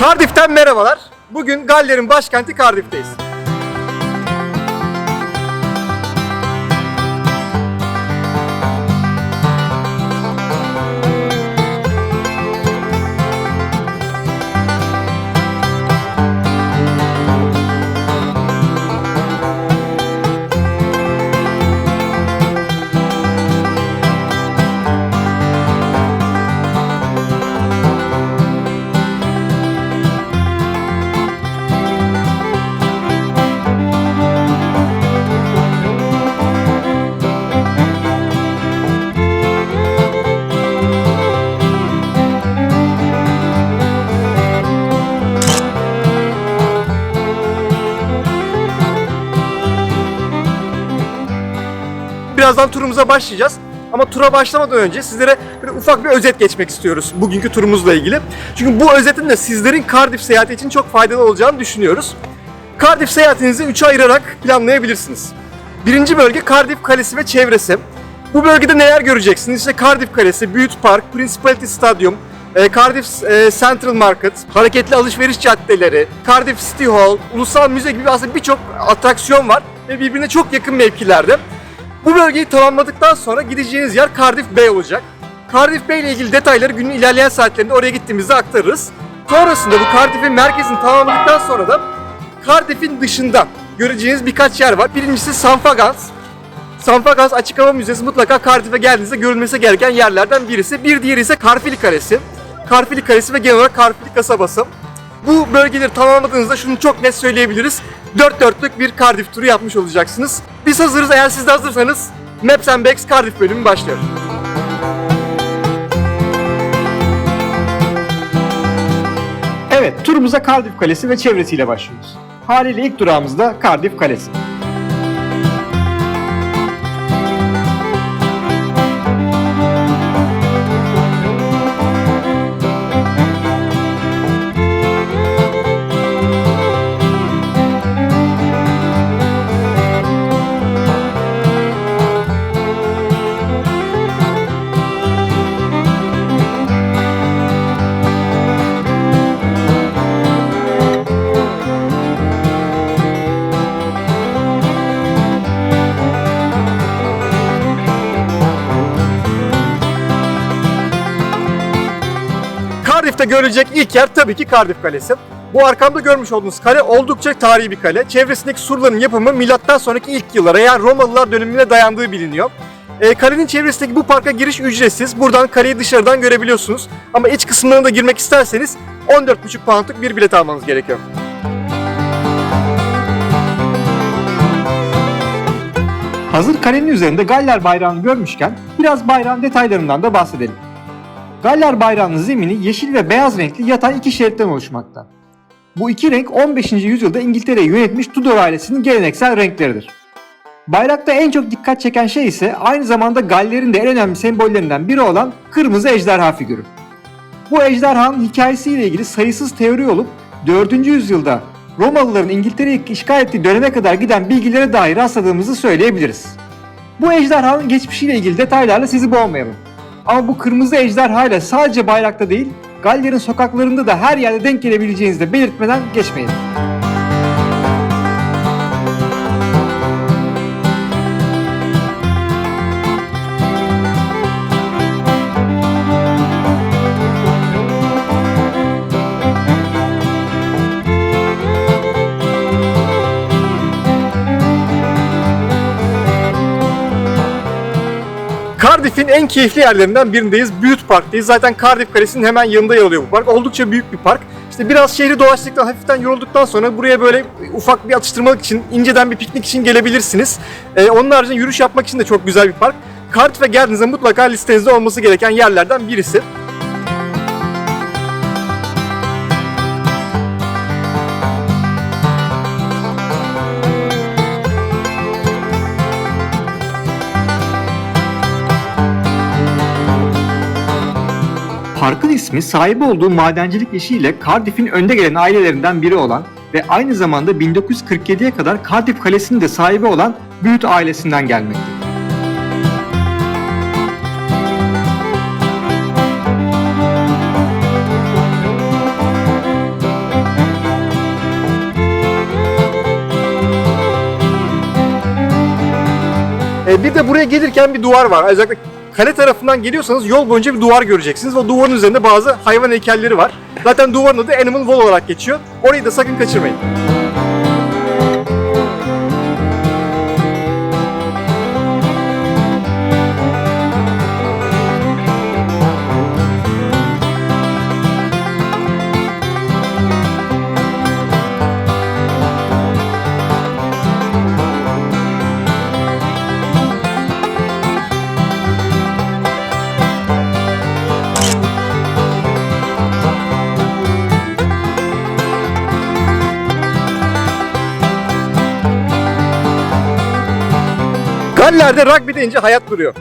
Cardiff'ten merhabalar. Bugün Galler'in başkenti Cardiff'teyiz. Birazdan turumuza başlayacağız. Ama tura başlamadan önce sizlere böyle ufak bir özet geçmek istiyoruz bugünkü turumuzla ilgili. Çünkü bu özetin de sizlerin Cardiff seyahati için çok faydalı olacağını düşünüyoruz. Cardiff seyahatinizi 3'e ayırarak planlayabilirsiniz. Birinci bölge Cardiff Kalesi ve çevresi. Bu bölgede neler göreceksiniz? İşte Cardiff Kalesi, Bute Park, Principality Stadyum, e, Cardiff e, Central Market, hareketli alışveriş caddeleri, Cardiff City Hall, ulusal müze gibi aslında birçok atraksiyon var ve birbirine çok yakın mevkilerde. Bu bölgeyi tamamladıktan sonra gideceğiniz yer Cardiff Bay olacak. Cardiff Bay ile ilgili detayları günün ilerleyen saatlerinde oraya gittiğimizde aktarırız. Sonrasında bu Cardiff'in merkezini tamamladıktan sonra da Cardiff'in dışında göreceğiniz birkaç yer var. Birincisi Sanfagans. Sanfagans Açık Hava Müzesi mutlaka Cardiff'e geldiğinizde görülmesi gereken yerlerden birisi. Bir diğeri ise Karfili Kalesi. Karfili Kalesi ve genel olarak Karfili kasabası. Bu bölgeleri tamamladığınızda şunu çok net söyleyebiliriz. Dört dörtlük bir Cardiff turu yapmış olacaksınız. Biz hazırız. Eğer siz de hazırsanız Maps and Bags Cardiff bölümü başlıyor. Evet, turumuza Cardiff Kalesi ve çevresiyle başlıyoruz. Haliyle ilk durağımızda Cardiff Kalesi. Cardiff'te görülecek ilk yer tabii ki Cardiff Kalesi. Bu arkamda görmüş olduğunuz kale oldukça tarihi bir kale. Çevresindeki surların yapımı milattan sonraki ilk yıllara yani Romalılar dönemine dayandığı biliniyor. E, kalenin çevresindeki bu parka giriş ücretsiz. Buradan kaleyi dışarıdan görebiliyorsunuz. Ama iç kısımlarına da girmek isterseniz 14,5 poundluk bir bilet almanız gerekiyor. Hazır kalenin üzerinde Galler bayrağını görmüşken biraz bayrağın detaylarından da bahsedelim. Galler bayrağının zemini yeşil ve beyaz renkli yatay iki şeritten oluşmakta. Bu iki renk 15. yüzyılda İngiltere'yi yönetmiş Tudor ailesinin geleneksel renkleridir. Bayrakta en çok dikkat çeken şey ise aynı zamanda Galler'in de en önemli sembollerinden biri olan kırmızı ejderha figürü. Bu ejderhanın hikayesiyle ilgili sayısız teori olup 4. yüzyılda Romalıların İngiltere'yi işgal ettiği döneme kadar giden bilgilere dair rastladığımızı söyleyebiliriz. Bu ejderhanın geçmişiyle ilgili detaylarla sizi boğmayalım. Ama bu kırmızı ejderha sadece bayrakta değil, Galler'in sokaklarında da her yerde denk gelebileceğinizi de belirtmeden geçmeyin. Cardiff'in en keyifli yerlerinden birindeyiz. Bute Park'tayız. Zaten Cardiff Kalesi'nin hemen yanında yer alıyor bu park. Oldukça büyük bir park. İşte biraz şehri dolaştıktan, hafiften yorulduktan sonra buraya böyle ufak bir atıştırmalık için, inceden bir piknik için gelebilirsiniz. Ee, onun haricinde yürüyüş yapmak için de çok güzel bir park. Cardiff'e geldiğinizde mutlaka listenizde olması gereken yerlerden birisi. Parkın ismi sahibi olduğu madencilik işiyle Cardiff'in önde gelen ailelerinden biri olan ve aynı zamanda 1947'ye kadar Cardiff Kalesi'nin de sahibi olan Büyüt ailesinden gelmektedir. E, bir de buraya gelirken bir duvar var. Özellikle kale tarafından geliyorsanız yol boyunca bir duvar göreceksiniz. O duvarın üzerinde bazı hayvan heykelleri var. Zaten duvarın adı Animal Wall olarak geçiyor. Orayı da sakın kaçırmayın. Galler'de rugby deyince hayat duruyor.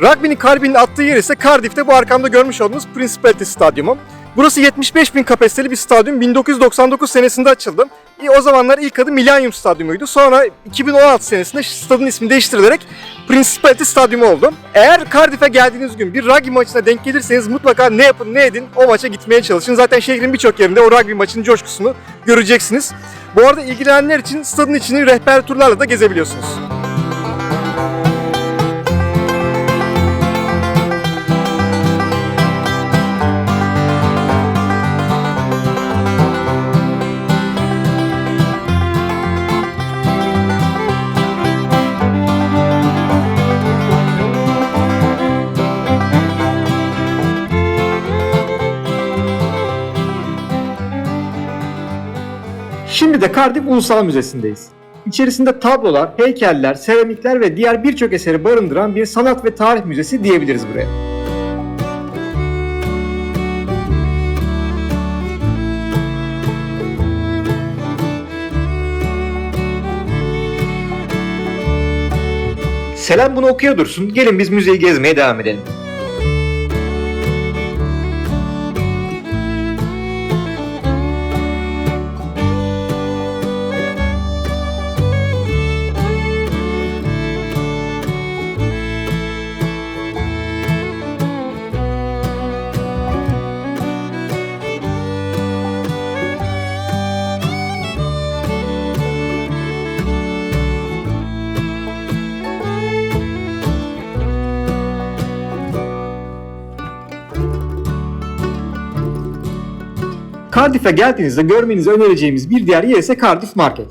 Rugby'nin kalbinin attığı yer ise Cardiff'te bu arkamda görmüş olduğunuz Principality Stadyumu. Burası 75 bin kapasiteli bir stadyum. 1999 senesinde açıldı. E, o zamanlar ilk adı Millennium Stadyumuydu. Sonra 2016 senesinde stadın ismi değiştirilerek Principality Stadyumu oldu. Eğer Cardiff'e geldiğiniz gün bir rugby maçına denk gelirseniz mutlaka ne yapın ne edin o maça gitmeye çalışın. Zaten şehrin birçok yerinde o rugby maçının coşkusunu göreceksiniz. Bu arada ilgilenenler için stadın içini rehber turlarla da gezebiliyorsunuz. Şimdi de Cardiff Ulusal Müzesi'ndeyiz. İçerisinde tablolar, heykeller, seramikler ve diğer birçok eseri barındıran bir sanat ve tarih müzesi diyebiliriz buraya. Selam bunu okuya dursun. Gelin biz müzeyi gezmeye devam edelim. Cardiff'e geldiğinizde görmenizi önereceğimiz bir diğer yer ise Cardiff Market.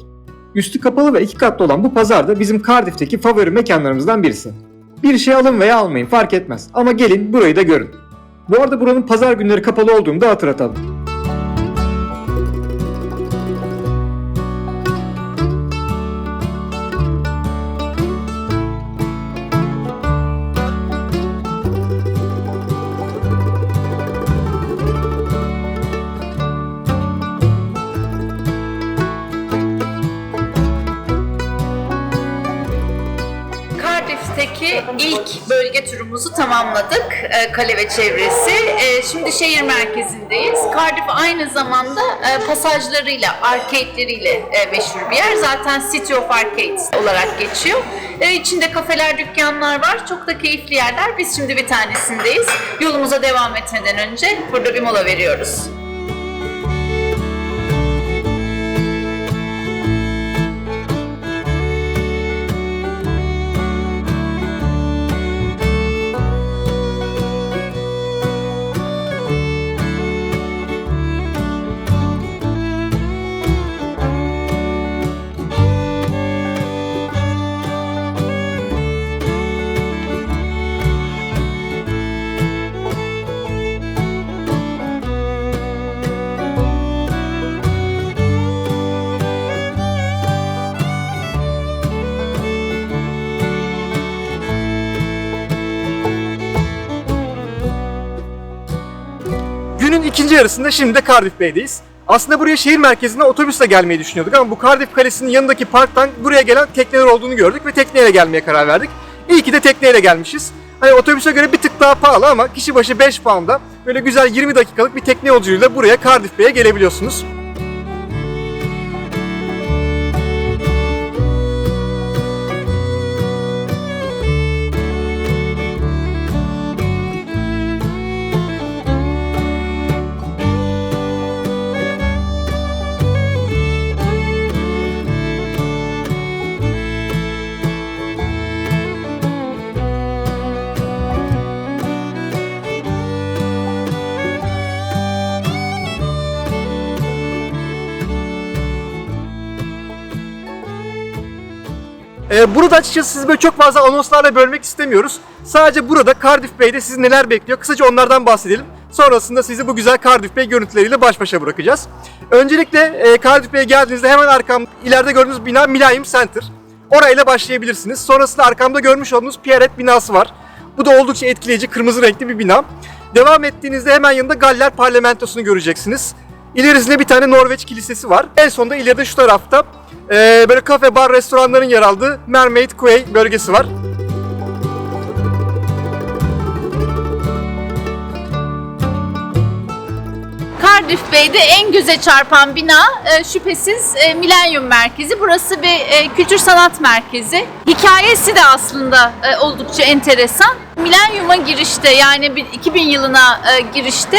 Üstü kapalı ve iki katlı olan bu pazar da bizim Cardiff'teki favori mekanlarımızdan birisi. Bir şey alın veya almayın fark etmez ama gelin burayı da görün. Bu arada buranın pazar günleri kapalı olduğunu da hatırlatalım. İlk bölge turumuzu tamamladık. e, Kale ve çevresi. E, Şimdi şehir merkezindeyiz. Cardiff aynı zamanda e, pasajlarıyla, arcade'leriyle e, meşhur bir yer. Zaten City of Arcades olarak geçiyor. E, İçinde kafeler, dükkanlar var. Çok da keyifli yerler. Biz şimdi bir tanesindeyiz. Yolumuza devam etmeden önce burada bir mola veriyoruz. Yarısında şimdi de Cardiff Bey'deyiz. Aslında buraya şehir merkezine otobüsle gelmeyi düşünüyorduk ama bu Cardiff Kalesi'nin yanındaki parktan buraya gelen tekneler olduğunu gördük ve tekneyle gelmeye karar verdik. İyi ki de tekneyle gelmişiz. Hani otobüse göre bir tık daha pahalı ama kişi başı 5 pound'a böyle güzel 20 dakikalık bir tekne yolculuğuyla buraya Cardiff Bey'e gelebiliyorsunuz. Ee, burada açıkçası sizi böyle çok fazla anonslarla bölmek istemiyoruz. Sadece burada Cardiff Bay'de sizi neler bekliyor kısaca onlardan bahsedelim. Sonrasında sizi bu güzel Cardiff Bay görüntüleriyle baş başa bırakacağız. Öncelikle e, Cardiff Bay'e geldiğinizde hemen arkam ileride gördüğünüz bina Millennium Center. Orayla başlayabilirsiniz. Sonrasında arkamda görmüş olduğunuz Pierret binası var. Bu da oldukça etkileyici kırmızı renkli bir bina. Devam ettiğinizde hemen yanında Galler Parlamentosu'nu göreceksiniz. İlerisinde bir tane Norveç kilisesi var. En sonunda ileride şu tarafta e, böyle kafe, bar, restoranların yer aldığı Mermaid Quay bölgesi var. Cardiff Bay'de en göze çarpan bina e, şüphesiz e, Milenyum Merkezi. Burası bir e, kültür sanat merkezi. Hikayesi de aslında e, oldukça enteresan. Milenyum'a girişte yani bir- 2000 yılına e, girişte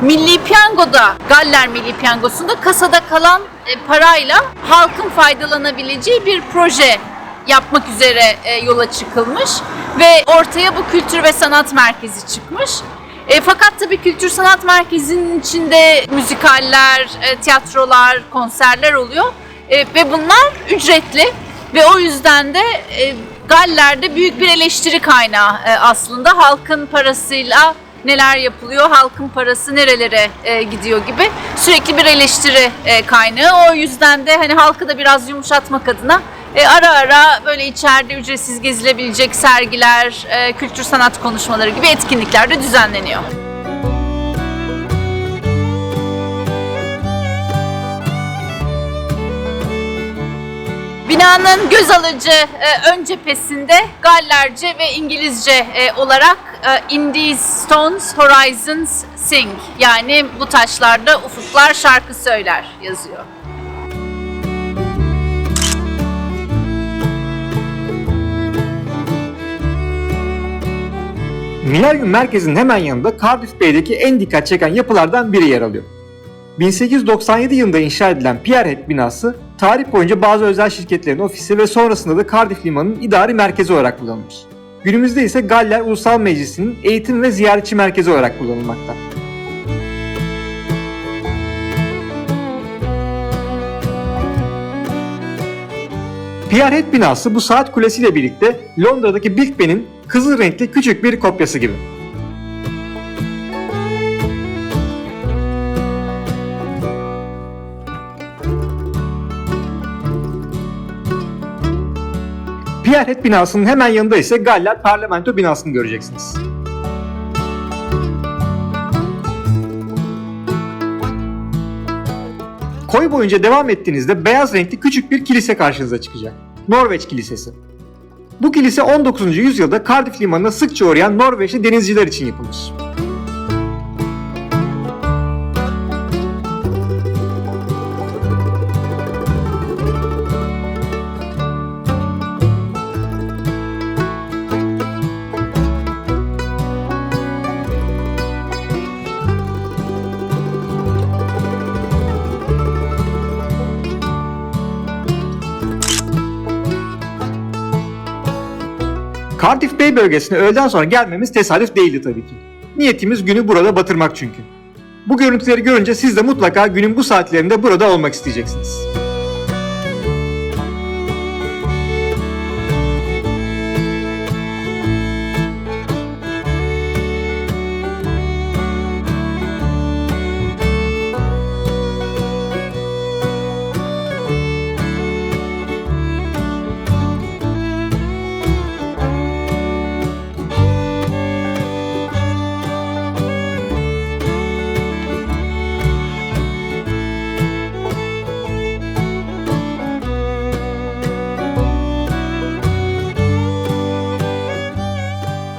Milli Piyango'da, Galler Milli Piyangosu'nda kasada kalan e, parayla halkın faydalanabileceği bir proje yapmak üzere e, yola çıkılmış ve ortaya bu kültür ve sanat merkezi çıkmış. E, fakat tabii kültür sanat merkezinin içinde müzikaller, e, tiyatrolar, konserler oluyor E, ve bunlar ücretli ve o yüzden de e, Galler'de büyük bir eleştiri kaynağı e, aslında halkın parasıyla neler yapılıyor, halkın parası nerelere e, gidiyor gibi sürekli bir eleştiri e, kaynağı. O yüzden de hani halkı da biraz yumuşatmak adına e, ara ara böyle içeride ücretsiz gezilebilecek sergiler, e, kültür sanat konuşmaları gibi etkinlikler de düzenleniyor. Binanın göz alıcı e, ön cephesinde Gallerce ve İngilizce e, olarak e, In stones horizons sing yani bu taşlarda ufuklar şarkı söyler yazıyor. Millennium merkezinin hemen yanında Cardiff Bay'deki en dikkat çeken yapılardan biri yer alıyor. 1897 yılında inşa edilen Pierhead binası, tarih boyunca bazı özel şirketlerin ofisi ve sonrasında da Cardiff Limanı'nın idari merkezi olarak kullanılmış. Günümüzde ise Galler Ulusal Meclisi'nin eğitim ve ziyaretçi merkezi olarak kullanılmakta. Pierhead binası bu saat kulesiyle birlikte Londra'daki Big Ben'in kızıl renkli küçük bir kopyası gibi. Pierhead binasının hemen yanında ise Galler Parlamento binasını göreceksiniz. Koy boyunca devam ettiğinizde beyaz renkli küçük bir kilise karşınıza çıkacak. Norveç Kilisesi. Bu kilise 19. yüzyılda Cardiff limanına sıkça uğrayan Norveçli denizciler için yapılmış. Cardiff Bay bölgesine öğleden sonra gelmemiz tesadüf değildi tabii ki. Niyetimiz günü burada batırmak çünkü. Bu görüntüleri görünce siz de mutlaka günün bu saatlerinde burada olmak isteyeceksiniz.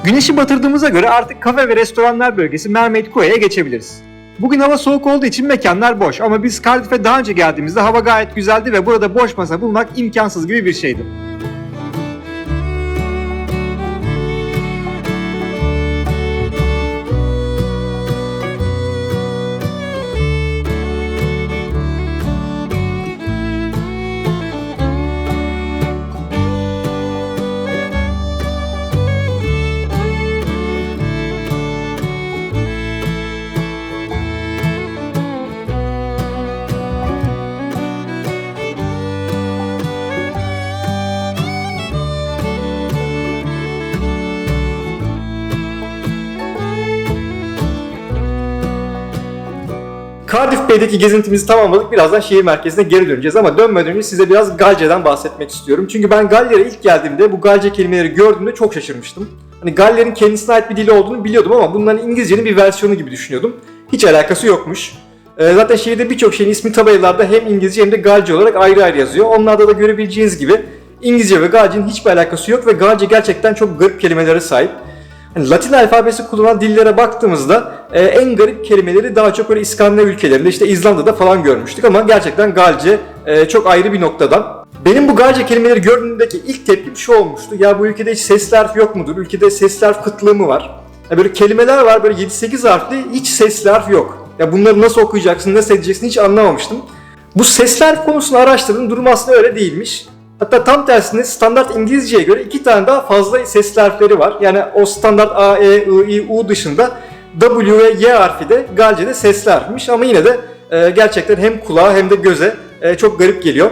Güneşi batırdığımıza göre artık kafe ve restoranlar bölgesi Mermaid Quay'e geçebiliriz. Bugün hava soğuk olduğu için mekanlar boş ama biz Cardiff'e daha önce geldiğimizde hava gayet güzeldi ve burada boş masa bulmak imkansız gibi bir şeydi. Cardiff Bay'deki gezintimizi tamamladık. Birazdan şehir merkezine geri döneceğiz ama dönmeden önce size biraz Galce'den bahsetmek istiyorum. Çünkü ben Galler'e ilk geldiğimde bu Galce kelimeleri gördüğümde çok şaşırmıştım. Hani Galler'in kendisine ait bir dili olduğunu biliyordum ama bunların İngilizcenin bir versiyonu gibi düşünüyordum. Hiç alakası yokmuş. Ee, Zaten şehirde birçok şeyin ismi tabelalarda hem İngilizce hem de Galce olarak ayrı ayrı yazıyor. Onlarda da görebileceğiniz gibi İngilizce ve Galce'nin hiçbir alakası yok ve Galce gerçekten çok garip kelimelere sahip. Hani Latin alfabesi kullanan dillere baktığımızda e, en garip kelimeleri daha çok böyle İskandinav ülkelerinde işte İzlanda'da falan görmüştük ama gerçekten Galce e, çok ayrı bir noktadan. Benim bu Galce kelimeleri gördüğümdeki ilk tepkim şu olmuştu. Ya bu ülkede hiç sesli harf yok mudur? Ülkede sesli harf kıtlığı mı var? Ya böyle kelimeler var böyle 7-8 harfli hiç sesli harf yok. Ya bunları nasıl okuyacaksın, nasıl edeceksin hiç anlamamıştım. Bu sesli harf konusunu araştırdım. Durum aslında öyle değilmiş. Hatta tam tersine standart İngilizceye göre iki tane daha fazla sesli harfleri var. Yani o standart A, E, I, I, U dışında W ve Y harfi de Galce'de sesli harfmiş ama yine de e, gerçekten hem kulağa hem de göze e, çok garip geliyor.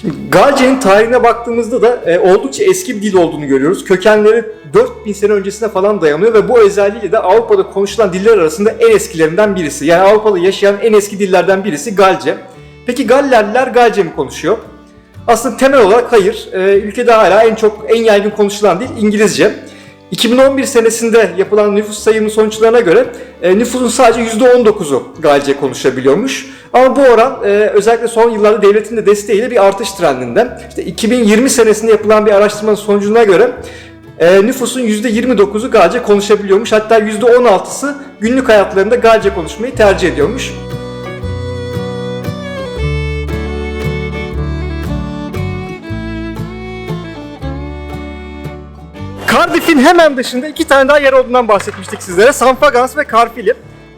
Şimdi Galce'nin tarihine baktığımızda da e, oldukça eski bir dil olduğunu görüyoruz. Kökenleri 4000 sene öncesine falan dayanıyor ve bu özelliğiyle de Avrupa'da konuşulan diller arasında en eskilerinden birisi. Yani Avrupa'da yaşayan en eski dillerden birisi Galce. Peki Gallerliler Galce mi konuşuyor? Aslında temel olarak hayır. Ee, ülkede hala en çok en yaygın konuşulan dil İngilizce. 2011 senesinde yapılan nüfus sayımı sonuçlarına göre e, nüfusun sadece %19'u Galce konuşabiliyormuş. Ama bu oran e, özellikle son yıllarda devletin de desteğiyle bir artış trendinde. İşte 2020 senesinde yapılan bir araştırmanın sonucuna göre e, nüfusun %29'u Galce konuşabiliyormuş. Hatta %16'sı günlük hayatlarında Galce konuşmayı tercih ediyormuş. Cardiff'in hemen dışında iki tane daha yer olduğundan bahsetmiştik sizlere. Sanfagans ve Carfili.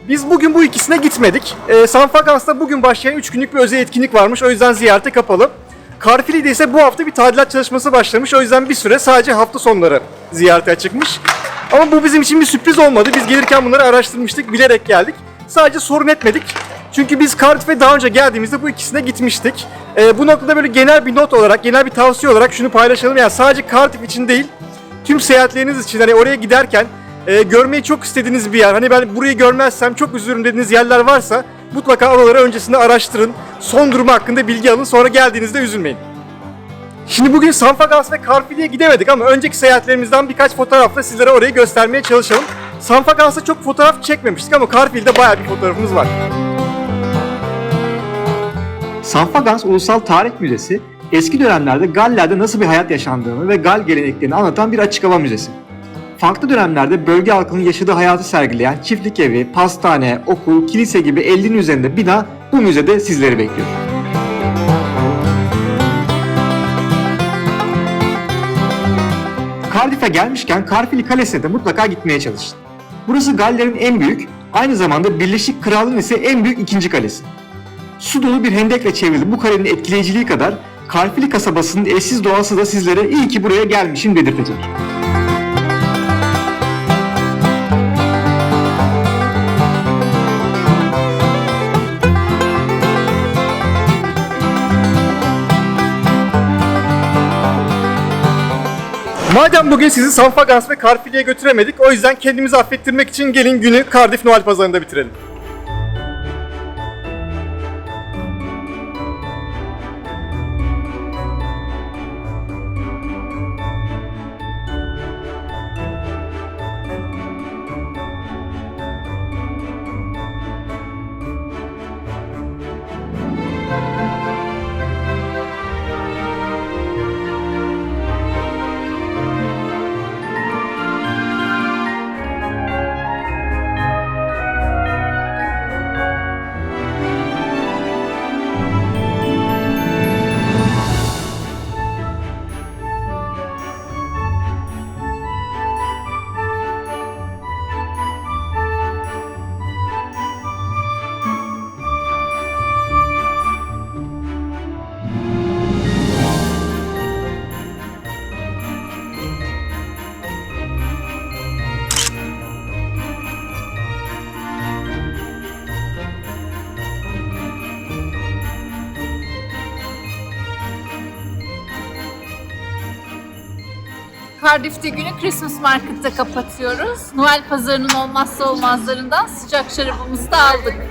Biz bugün bu ikisine gitmedik. Ee, Sanfagans'ta bugün başlayan 3 günlük bir özel etkinlik varmış. O yüzden ziyarete kapalı. Carfili'de ise bu hafta bir tadilat çalışması başlamış. O yüzden bir süre sadece hafta sonları ziyarete açıkmış. Ama bu bizim için bir sürpriz olmadı. Biz gelirken bunları araştırmıştık, bilerek geldik. Sadece sorun etmedik. Çünkü biz Cardiff'e daha önce geldiğimizde bu ikisine gitmiştik. Ee, bu noktada böyle genel bir not olarak, genel bir tavsiye olarak şunu paylaşalım. Yani sadece Cardiff için değil, tüm seyahatleriniz için hani oraya giderken e, görmeyi çok istediğiniz bir yer. Hani ben burayı görmezsem çok üzülürüm dediğiniz yerler varsa mutlaka oraları öncesinde araştırın. Son durumu hakkında bilgi alın sonra geldiğinizde üzülmeyin. Şimdi bugün Sanfagas ve Carfili'ye gidemedik ama önceki seyahatlerimizden birkaç fotoğrafla sizlere orayı göstermeye çalışalım. Sanfagas'ta çok fotoğraf çekmemiştik ama Carfil'de bayağı bir fotoğrafımız var. Sanfagans Ulusal Tarih Müzesi, eski dönemlerde Galler'de nasıl bir hayat yaşandığını ve Gal geleneklerini anlatan bir açık hava müzesi. Farklı dönemlerde bölge halkının yaşadığı hayatı sergileyen çiftlik evi, pastane, okul, kilise gibi 50'nin üzerinde bina bu müzede sizleri bekliyor. Cardiff'e gelmişken Carfili Kalesi'ne de mutlaka gitmeye çalışın. Burası Galler'in en büyük, aynı zamanda Birleşik Krallığın ise en büyük ikinci kalesi. Su dolu bir hendekle çevrili bu kalenin etkileyiciliği kadar Karfili kasabasının eşsiz doğası da sizlere iyi ki buraya gelmişim dedirtecek. Madem bugün sizi Sanfagans ve Carfili'ye götüremedik o yüzden kendimizi affettirmek için gelin günü Cardiff Noel Pazarı'nda bitirelim. Cardiff'te günü Christmas Market'ta kapatıyoruz. Noel pazarının olmazsa olmazlarından sıcak şarabımızı da aldık.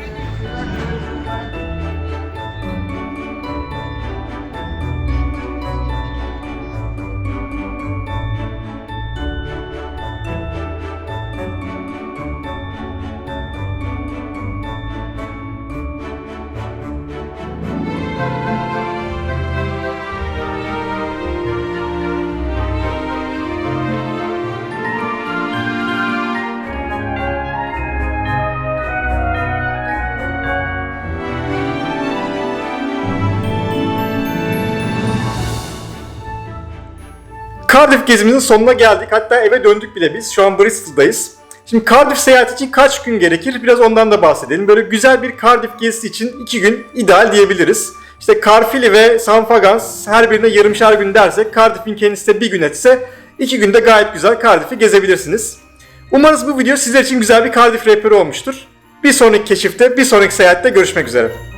Cardiff gezimizin sonuna geldik. Hatta eve döndük bile biz. Şu an Bristol'dayız. Şimdi Cardiff seyahati için kaç gün gerekir? Biraz ondan da bahsedelim. Böyle güzel bir Cardiff gezisi için 2 gün ideal diyebiliriz. İşte Carfili ve Sanfagans her birine yarımşar gün dersek Cardiff'in kendisi de bir gün etse 2 günde gayet güzel Cardiff'i gezebilirsiniz. Umarız bu video sizler için güzel bir Cardiff rehberi olmuştur. Bir sonraki keşifte, bir sonraki seyahatte görüşmek üzere.